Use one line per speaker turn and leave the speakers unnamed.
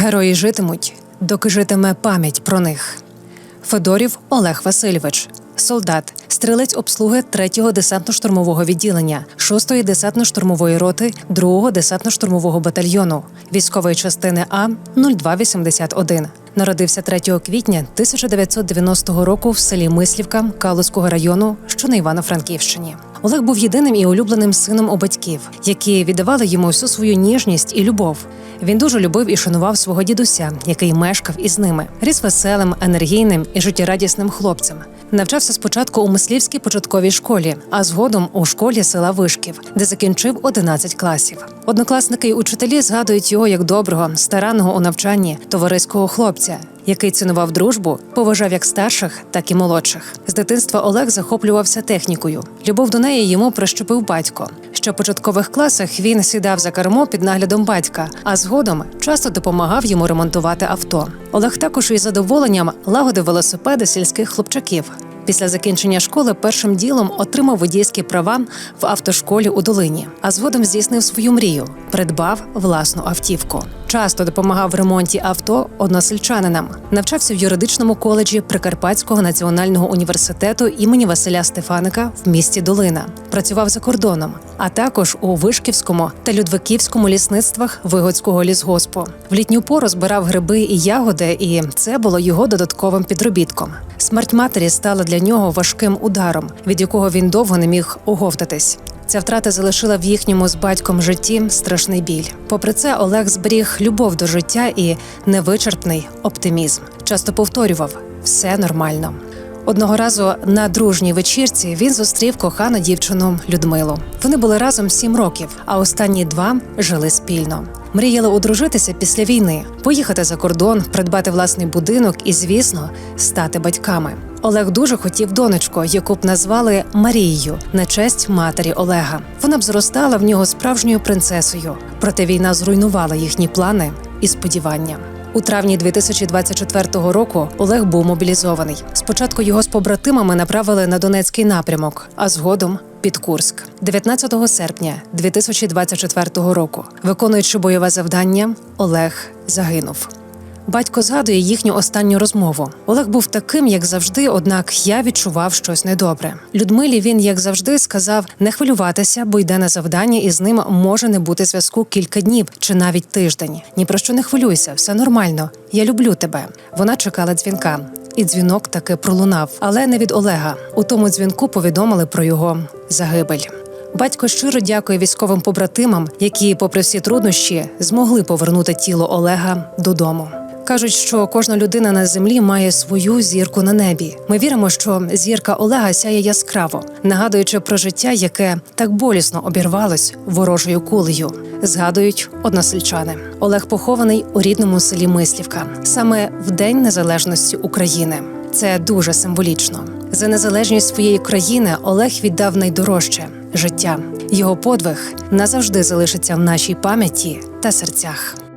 Герої житимуть, доки житиме пам'ять про них. Федорів Олег Васильович, солдат, стрілець обслуги 3-го десантно-штурмового відділення, 6-ї десантно-штурмової роти 2-го десантно-штурмового батальйону, військової частини А 0281. Народився 3 квітня 1990 року в селі Мислівка Калузького району, що на Івано-Франківщині. Олег був єдиним і улюбленим сином у батьків, які віддавали йому всю свою ніжність і любов. Він дуже любив і шанував свого дідуся, який мешкав із ними. Ріс веселим, енергійним і життєрадісним хлопцем. Навчався спочатку у мислівській початковій школі, а згодом у школі села Вишків, де закінчив 11 класів. Однокласники й учителі згадують його як доброго, старанного у навчанні, товариського хлопця, який цінував дружбу, поважав як старших, так і молодших. З дитинства Олег захоплювався технікою. Любов до неї йому прищепив батько. Ще в початкових класах він сідав за кермо під наглядом батька, а згодом часто допомагав йому ремонтувати авто. Олег також із задоволенням лагодив велосипеди сільських хлопчаків. Після закінчення школи першим ділом отримав водійські права в автошколі у долині, а згодом здійснив свою мрію придбав власну автівку. Часто допомагав в ремонті авто односельчанинам. Навчався в юридичному коледжі Прикарпатського національного університету імені Василя Стефаника в місті Долина. Працював за кордоном, а також у Вишківському та Людвиківському лісництвах Вигодського лісгоспу. В літню пору збирав гриби і ягоди, і це було його додатковим підробітком. Смерть матері стала для нього важким ударом, від якого він довго не міг оговтатись. Ця втрата залишила в їхньому з батьком житті страшний біль. Попри це, Олег зберіг любов до життя і невичерпний оптимізм. Часто повторював все нормально. Одного разу на дружній вечірці він зустрів кохану дівчину Людмилу. Вони були разом сім років, а останні два жили спільно. Мріяли одружитися після війни, поїхати за кордон, придбати власний будинок і, звісно, стати батьками. Олег дуже хотів донечку, яку б назвали Марією на честь матері Олега. Вона б зростала в нього справжньою принцесою. Проте війна зруйнувала їхні плани і сподівання. У травні 2024 року Олег був мобілізований. Спочатку його з побратимами направили на Донецький напрямок, а згодом під Курськ. 19 серпня 2024 року, виконуючи бойове завдання, Олег загинув. Батько згадує їхню останню розмову. Олег був таким, як завжди, однак я відчував щось недобре. Людмилі він, як завжди, сказав не хвилюватися, бо йде на завдання, і з ним може не бути зв'язку кілька днів чи навіть тиждень. Ні про що не хвилюйся, все нормально. Я люблю тебе. Вона чекала дзвінка. І дзвінок таки пролунав, але не від Олега. У тому дзвінку повідомили про його загибель. Батько щиро дякує військовим побратимам, які, попри всі труднощі, змогли повернути тіло Олега додому. Кажуть, що кожна людина на землі має свою зірку на небі. Ми віримо, що зірка Олега сяє яскраво, нагадуючи про життя, яке так болісно обірвалось ворожою кулею. Згадують односельчани. Олег похований у рідному селі Мислівка, саме в День Незалежності України. Це дуже символічно. За незалежність своєї країни Олег віддав найдорожче життя. Його подвиг назавжди залишиться в нашій пам'яті та серцях.